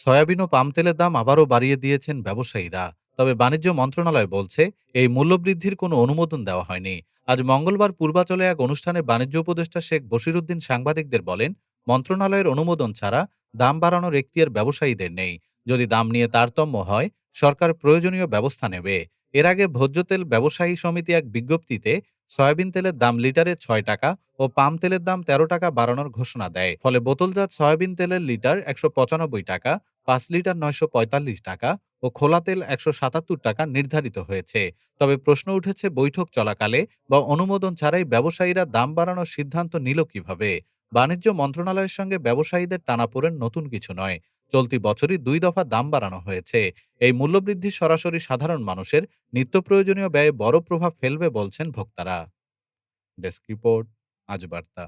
Soybean ও পাম তেলের দাম আবারও বাড়িয়ে দিয়েছেন ব্যবসায়ীরা। তবে বাণিজ্য মন্ত্রণালয় বলছে, এই মূল্যবৃদ্ধির কোনো অনুমোদন দেওয়া হয়নি। আজ মঙ্গলবার পূর্বাচলে এক অনুষ্ঠানে বাণিজ্য উপদেষ্টা শেখ বশিরুদ্দিন সাংবাদিকদের বলেন, মন্ত্রণালয়ের অনুমোদন ছাড়া দাম বাড়ানোর এখতিয়ার ব্যবসায়ীদের নেই। যদি দাম নিয়ে তারতম্য হয়, সরকার প্রয়োজনীয় ব্যবস্থা নেবে। এর আগে ভোজ্য তেল ব্যবসায়ী সমিতি এক বিজ্ঞপ্তিতে সয়াবিন তেলের দাম লিটারে ছয় টাকা ও পাম তেলের দাম তেরো টাকা বাড়ানোর ঘোষণা দেয়। ফলে বোতলজাত সয়াবিন তেলের লিটার একশো পঁচানব্বই টাকা, পাঁচ লিটার নয়শো পঁয়তাল্লিশ টাকা ও খোলা তেল একশো সাতাত্তর টাকা নির্ধারিত হয়েছে। তবে প্রশ্ন উঠেছে বৈঠক চলাকালে বা অনুমোদন ছাড়াই ব্যবসায়ীরা দাম বাড়ানোর সিদ্ধান্ত নিল কীভাবে? বাণিজ্য মন্ত্রণালয়ের সঙ্গে ব্যবসায়ীদের টানাপোড়েন নতুন কিছু নয়। চলতি বছরই দুই দফা দাম বাড়ানো হয়েছে। এই মূল্যবৃদ্ধি সরাসরি সাধারণ মানুষের নিত্য প্রয়োজনীয় ব্যয়ে বড় প্রভাব ফেলবে বলছেন ভোক্তারা। ডেস্ক রিপোর্ট, আজ বার্তা।